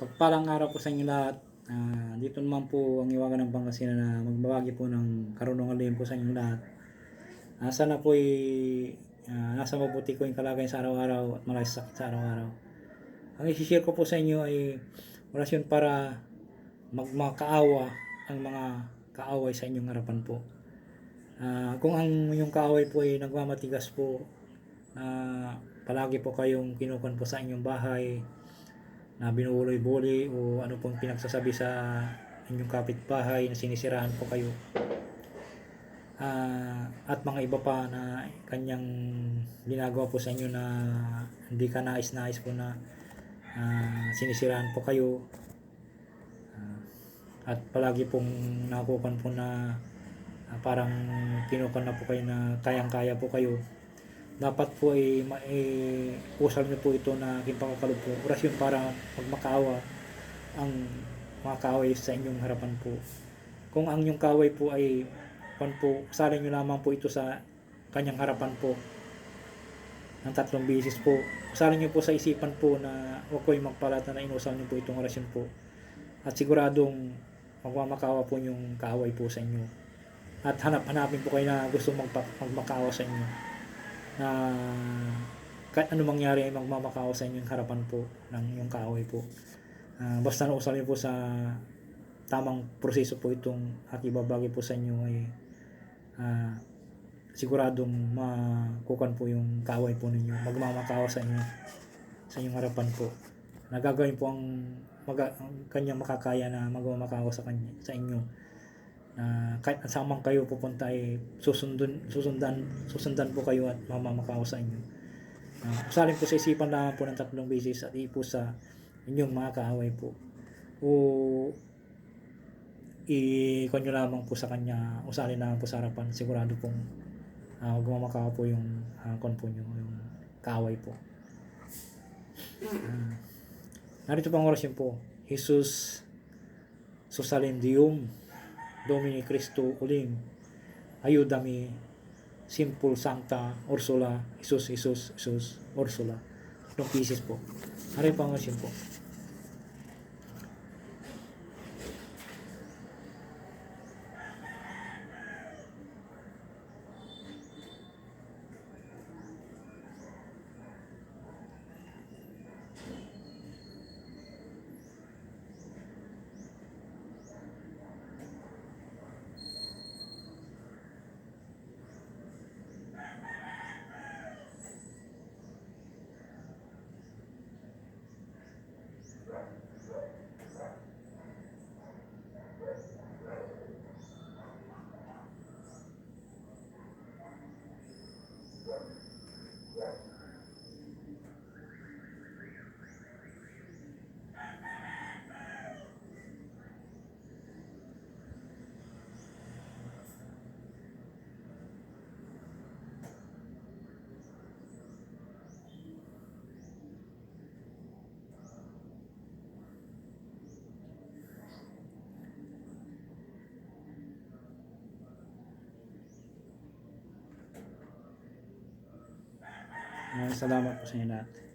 Pagpalang araw po sa inyo lahat. Ah, dito naman po ang iwagan ng Pangasinan na magbabagi po ng karunungan lihim po sa inyo lahat. Ah, sana po ay ah, nasa mabuti ko yung kalagayan sa araw-araw at malayas sakit sa araw-araw. Ang isi-share ko po sa inyo ay orasyon para magmakaawa ang mga kaaway sa inyong harapan po. Ah, kung ang yung kaaway po ay nagmamatigas po, na palagi po kayong kinukan po sa inyong bahay, na binubuloy-buloy o ano pong pinagsasabi sa inyong kapitbahay na sinisiraan po kayo. Ah, at mga iba pa na kanyang ginagawa po sa inyo na hindi ka nais-nais po na ah, sinisiraan po kayo. Ah, at palagi pong nakukupan po na ah, parang kinukan na po kayo na kayang-kaya po kayo dapat po ay eh, usal niyo po ito na aking pangkakalog po. Orasyon para magmakaawa ang mga kaaway sa inyong harapan po. Kung ang inyong kaaway po ay pan po, usalin niyo lamang po ito sa kanyang harapan po ng tatlong bisis po. Usalin niyo po sa isipan po na huwag ko magpalata na inusal niyo po itong orasyon po. At siguradong magmamakaawa po yung kaaway po sa inyo. At hanap-hanapin po kayo na gusto magpa- magmakaawa sa inyo na kahit ano mangyari ay magmamakaawa sa inyong harapan po ng iyong kaaway po. Ah, basta nausal niyo po sa tamang proseso po itong akibabagi po sa inyo ay ah, siguradong makukan po yung kaaway po ninyo. Magmamakaawa sa inyo sa inyong harapan po. Nagagawin po ang, maga, ang kanyang makakaya na magmamakaawa sa kanya sa inyo na kahit asamang kayo pupunta ay susundun, susundan, susundan po kayo at mamamakao sa inyo. Uh, usalin po sa isipan lang po ng tatlong beses at ipo sa inyong mga kaaway po. O i-kon nyo lamang po sa kanya, usalin lamang po sa harapan, sigurado pong uh, gumamakao po yung uh, po nyo, yung kaaway po. Uh, narito pang orasyon po, Jesus Susalendium Domini Cristo uling. Ayudami simple Sancta Ursula Jesus Jesus Jesus Ursula. Ng pieces po? Yung pangasin po Maraming salamat po sa inyo lahat